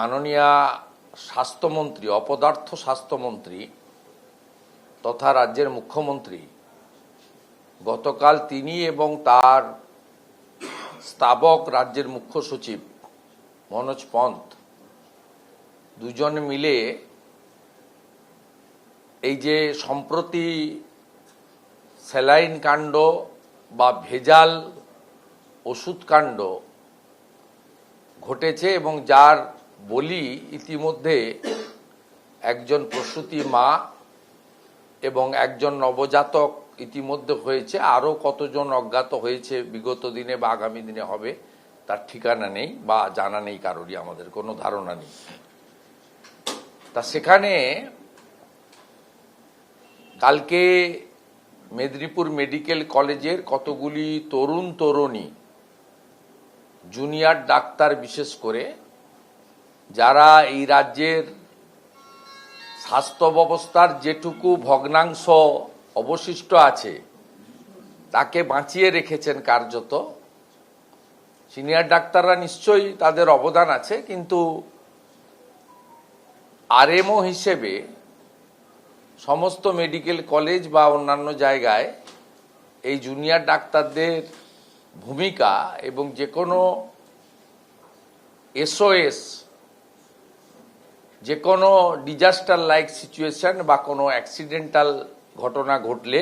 মাননীয় স্বাস্থ্যমন্ত্রী, অপদার্থ স্বাস্থ্যমন্ত্রী তথা রাজ্যের মুখ্যমন্ত্রী, গতকাল তিনি এবং তার স্তাবক রাজ্যের মুখ্য সচিব মনোজ পন্থ দুজন মিলে এই যে সম্প্রতি স্যালাইন কাণ্ড বা ভেজাল ওষুধ কাণ্ড ঘটেছে এবং যার বলি ইতিমধ্যে একজন প্রসূতি মা এবং একজন নবজাতক ইতিমধ্যে হয়েছে, আরও কতজন অজ্ঞাত হয়েছে বিগত দিনে বা আগামী দিনে হবে, তার ঠিকানা নেই বা জানা নেই কারোরই, আমাদের কোনো ধারণা নেই। তা সেখানে কালকে মেদিনীপুর মেডিকেল কলেজের কতগুলি তরুণ তরুণী জুনিয়র ডাক্তার বিশেষ করে যারা এই রাজ্যের স্বাস্থ্য ব্যবস্থার যেটুকু ভগ্নাংশ অবশিষ্ট আছে, তাকে বাঁচিয়ে রেখেছেন কার্যত। সিনিয়র ডাক্তাররা নিশ্চয়ই তাদের অবদান আছে, কিন্তু আরএমও হিসেবে সমস্ত মেডিকেল কলেজ বা অন্যান্য জায়গায় এই জুনিয়র ডাক্তারদের ভূমিকা এবং যে কোনো এসওএস যে কোনো ডিজাস্টার লাইক সিচুয়েশন বা কোনো অ্যাক্সিডেন্টাল ঘটনা ঘটলে,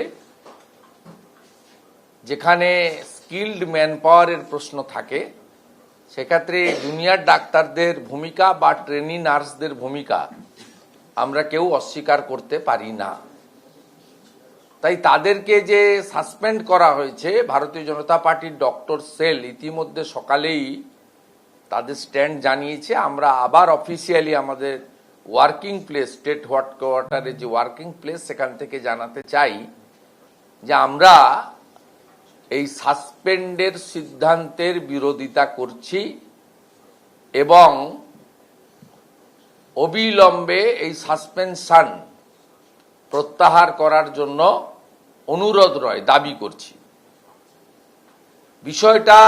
যেখানে স্কিল্ড ম্যান পাওয়ারের প্রশ্ন থাকে, সেক্ষেত্রে জুনিয়র ডাক্তারদের ভূমিকা বা ট্রেনি নার্সদের ভূমিকা আমরা কেউ অস্বীকার করতে পারি না। তাই তাদেরকে যে সাসপেন্ড করা হয়েছে, ভারতীয় জনতা পার্টির ডক্টর সেল ইতিমধ্যে সকালেই তাদের স্ট্যান্ড জানিয়েছে, আমরা আবার অফিসিয়ালি আমাদের ওয়ার্কিং প্লেস স্টেট কোয়ার্টারের যে ওয়ার্কিং প্লেস সেখান থেকে জানাতে চাই যে আমরা এই সাসপেন্ডের সিদ্ধান্তের বিরোধিতা করছি এবং অবিলম্বে এই সাসপেনশন প্রত্যাহার করার জন্য অনুরোধ রয়, দাবি করছি। বিষয়টা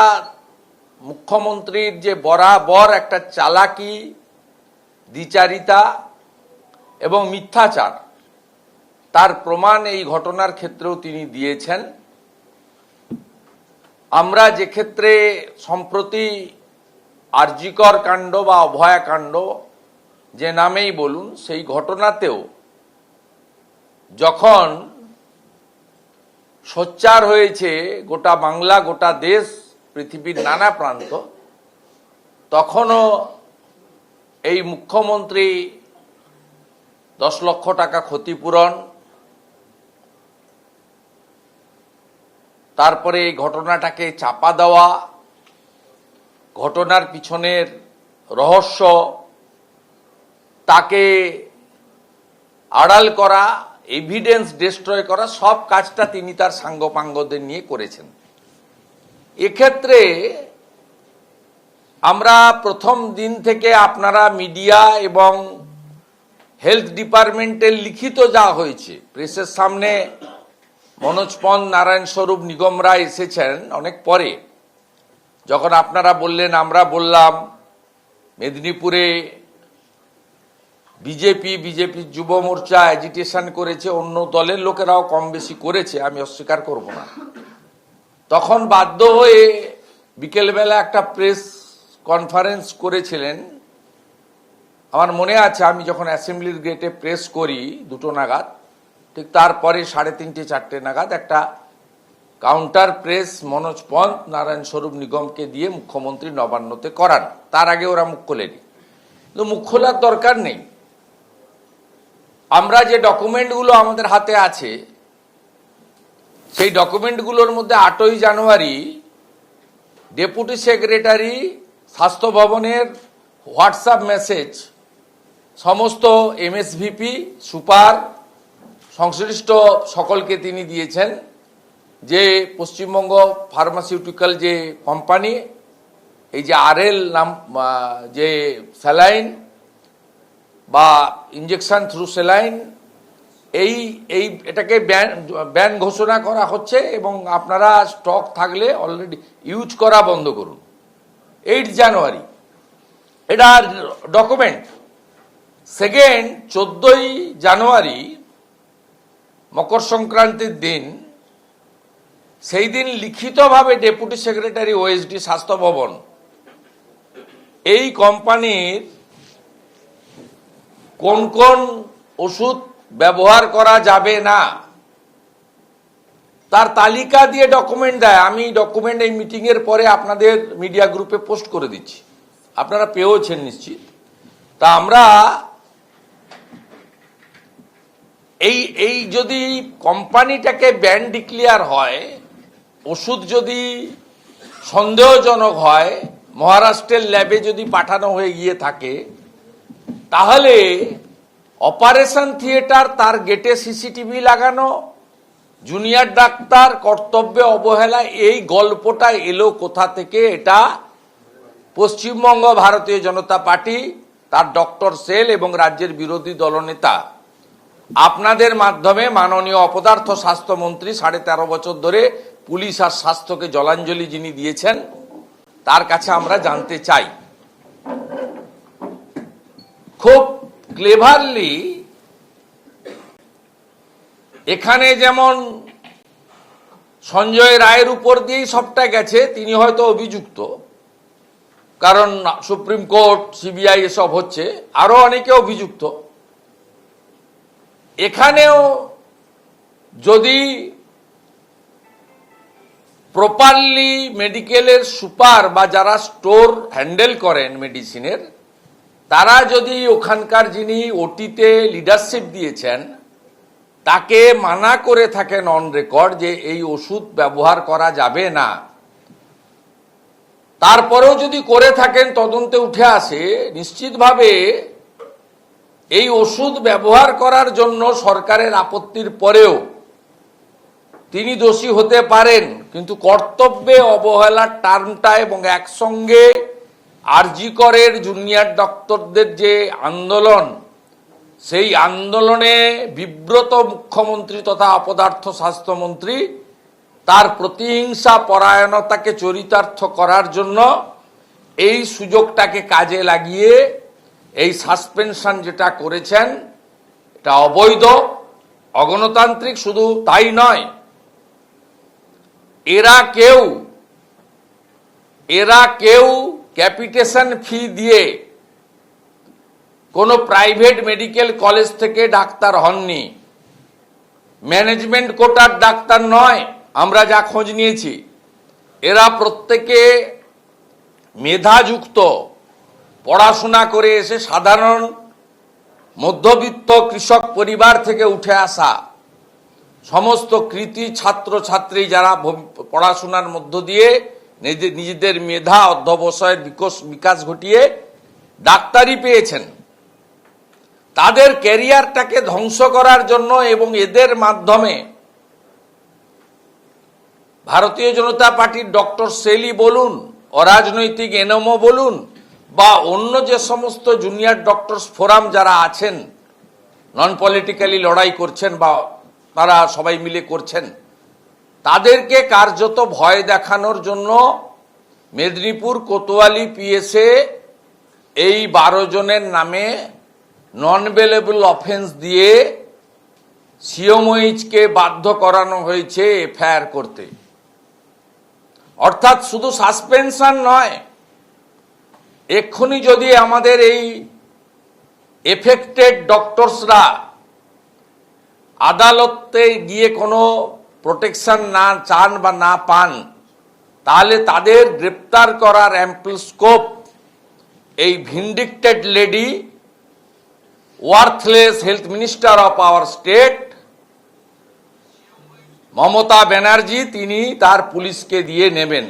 মুখ্যমন্ত্রীর যে বরাবর একটা চালাকি, দ্বিচারিতা এবং মিথ্যাচার, তার প্রমাণ এই ঘটনার ক্ষেত্রেও তিনি দিয়েছেন। আমরা যে ক্ষেত্রে সম্প্রতি আর্জিকর কাণ্ড বা অভয়াকাণ্ড যে নামেই বলুন, সেই ঘটনাতেও যখন সোচ্চার হয়েছে গোটা বাংলা, গোটা দেশ পৃথিবীর নানা প্রান্ত, তখনও এই মুখ্যমন্ত্রী দশ লক্ষ টাকা ক্ষতিপূরণ, তারপরে এই ঘটনাটাকে চাপা দেওয়া, ঘটনার পিছনের রহস্য, তাকে আড়াল করা এভিডেন্স ডিস্ট্রয় করা, সব কাজটা তিনি তার সাঙ্গপাঙ্গদের নিয়ে করেছেন। এক্ষেত্রে আমরা প্রথম দিন থেকে আপনারা মিডিয়া এবং হেলথ ডিপার্টমেন্টের লিখিত যা হয়েছে, প্রেসের সামনে মনোজ পন নারায়ণ স্বরূপ, নিগম রায় এসেছেন অনেক পরে। যখন আপনারা বললেন, আমরা বললাম, মেদিনীপুরে বিজেপি বিজেপি যুব মোর্চা অ্যাজিটেশন করেছে, অন্য দলের লোকেরাও কম বেশি করেছে, আমি অস্বীকার করব না। তখন বাধ্য হয়ে বিকেলবেলা একটা প্রেস কনফারেন্স করেছিলেন। আমার মনে আছে, আমি যখন অ্যাসেম্বলির গেটে প্রেস করি দুটো নাগাদ, ঠিক তারপরে সাড়ে তিনটে, চারটে নাগাদ একটা কাউন্টার প্রেস মনোজ পন্থ, নারায়ণ স্বরূপ নিগমকে দিয়ে মুখ্যমন্ত্রী নবান্নতে করান। তার আগে ওরা মুখ খোলেনি। কিন্তু মুখ খোলার দরকার নেই। আমরা যে ডকুমেন্টগুলো আমাদের হাতে আছে সেই ডকুমেন্টগুলোর মধ্যে আটই জানুয়ারি ডেপুটি সেক্রেটারি, স্বাস্থ্য ভবনের হোয়াটসঅ্যাপ মেসেজ, সমস্ত এমএসভিপি, সুপার, সংশ্লিষ্ট সকলকে তিনি দিয়েছেন যে পশ্চিমবঙ্গ ফার্মাসিউটিক্যাল যে কোম্পানি, এই যে আরএল নাম যে স্যালাইন বা ইঞ্জেকশন থ্রু স্যালাইন এই এই, এটাকে ব্যান ব্যান ঘোষণা করা হচ্ছে এবং আপনারা স্টক থাকলে অলরেডি ইউজ করা বন্ধ করুন। এইট জানুয়ারি এটা ডকুমেন্ট সেকেন্ড চোদ্দই জানুয়ারি মকর সংক্রান্তির দিন, সেই দিন লিখিতভাবে ডেপুটি সেক্রেটারি ওএসডি স্বাস্থ্য ভবন, এই কোম্পানির কোন কোন ওষুধ ব্যবহার করা যাবে না। তার তালিকা দিয়ে ডকুমেন্ট দেয়। আমি ডকুমেন্ট এই মিটিং এর পরে আপনাদের মিডিয়া গ্রুপে পোস্ট করে দিচ্ছি। আপনারা পেয়েওছেন নিশ্চিত। তা আমরা এই এই যদি কোম্পানিটাকে ব্যান ডিক্লিয়ার হয়, ওষুধ যদি সন্দেহজনক হয়, মহারাষ্ট্রের ল্যাবে যদি পাঠানো হয়ে গিয়ে থাকে, তাহলে অপারেশন থিয়েটার, তার গেটে সিসিটিভি লাগানো, জুনিয়র ডাক্তার, কর্তব্যে অবহেলা, এই গল্পটা এলো কোথা থেকে? এটা পশ্চিমবঙ্গ ভারতীয় জনতা পার্টি, তার ডক্টর সেল এবং রাজ্যের বিরোধী দলনেতা। আপনাদের মাধ্যমে মাননীয় অপদার্থ স্বাস্থ্যমন্ত্রী সাড়ে তেরো বছর ধরে পুলিশ আর স্বাস্থ্যকে জলাঞ্জলি যিনি দিয়েছেন, তার কাছে আমরা জানতে চাই। ক্লেভারলি এখানে যেমন সঞ্জয় রায়ের উপর দিয়েই সবটা গেছে, তিনি হয়তো অভিযুক্ত। কারণ সুপ্রিম কোর্ট, সিবিআই এসব হচ্ছে, আরও অনেকে অভিযুক্ত। এখানেও যদি প্রপারলি মেডিকেলের সুপার বা যারা স্টোর হ্যান্ডেল করেন মেডিসিনের তারা যদি ওখানকার যিনি ওটিতে লিডারশিপ দিয়েছেন, তাকে মানা করে থাকেন অন রেকর্ড যে এই ওষুধ ব্যবহার করা যাবে না, তারপরেও যদি করে থাকেন, তদন্তে উঠে আসে, নিশ্চিতভাবে এই ওষুধ ব্যবহার করার জন্য সরকারের আপত্তির পরেও তিনি দোষী হতে পারেন, কিন্তু কর্তব্যে, অবহেলার টার্মটা এবং একসঙ্গে আরজি করের জুনিয়র ডক্টরদের যে আন্দোলন, সেই আন্দোলনে বিব্রত মুখ্যমন্ত্রী তথা অপদার্থ স্বাস্থ্যমন্ত্রী তার প্রতিহিংসা পরায়ণতাকে চরিতার্থ করার জন্য এই সুযোগটাকে কাজে লাগিয়ে এই সাসপেনশন যেটা করেছেন, এটা অবৈধ, অগণতান্ত্রিক শুধু তাই নয়। এরা কেউ এরা কেউ ক্যাপিটেশন ফি দিয়ে কোনো প্রাইভেট মেডিকেল কলেজ থেকে ডাক্তার হননি। ম্যানেজমেন্ট কোটার ডাক্তার নয়, আমরা যা খোঁজ নিয়েছি। এরা প্রত্যেকে মেধাযুক্ত, পড়াশোনা করে এসে সাধারণ, মধ্যবিত্ত কৃষক পরিবার থেকে উঠে আসা সমস্ত কৃতি ছাত্র ছাত্রী যারা পড়াশোনার মধ্য দিয়ে নিজেদের মেধা অধ্যবসায়ের বিকাশ ঘটিয়ে ডাক্তারি পেয়েছেন। তাদের ক্যারিয়ারটাকে ধ্বংস করার জন্য এবং এদের মাধ্যমে ভারতীয় জনতা পার্টির ডক্টর সেলি বলুন, অরাজনৈতিক এনমো বলুন, বা অন্য যে সমস্ত জুনিয়র ডক্টরস ফোরাম যারা আছেন নন পলিটিক্যালি লড়াই করছেন বা তারা সবাই মিলে করছেন তাদেরকে কার্যত ভয় দেখানোর জন্য মেদিনীপুর কোতোয়ালি পিএসএ এই বারো জনের নামে নন বেলেবল অফেন্স দিয়ে সিওমইচকে বাধ্য করানো হয়েছে এফআইআর করতে। অর্থাৎ শুধু সাসপেনশন নয়, এক্ষুনি যদি আমাদের এই এফেক্টেড ডক্টরসরা আদালতে গিয়ে কোনো প্রোটেকশন না, চান বা না পান, তাহলে তাদের গ্রেপ্তার করার অ্যাম্পল স্কোপ এই vindictive lady worthless health minister of our state Mamata Banerjee, তিনি তার পুলিশকে দিয়ে নেবেন।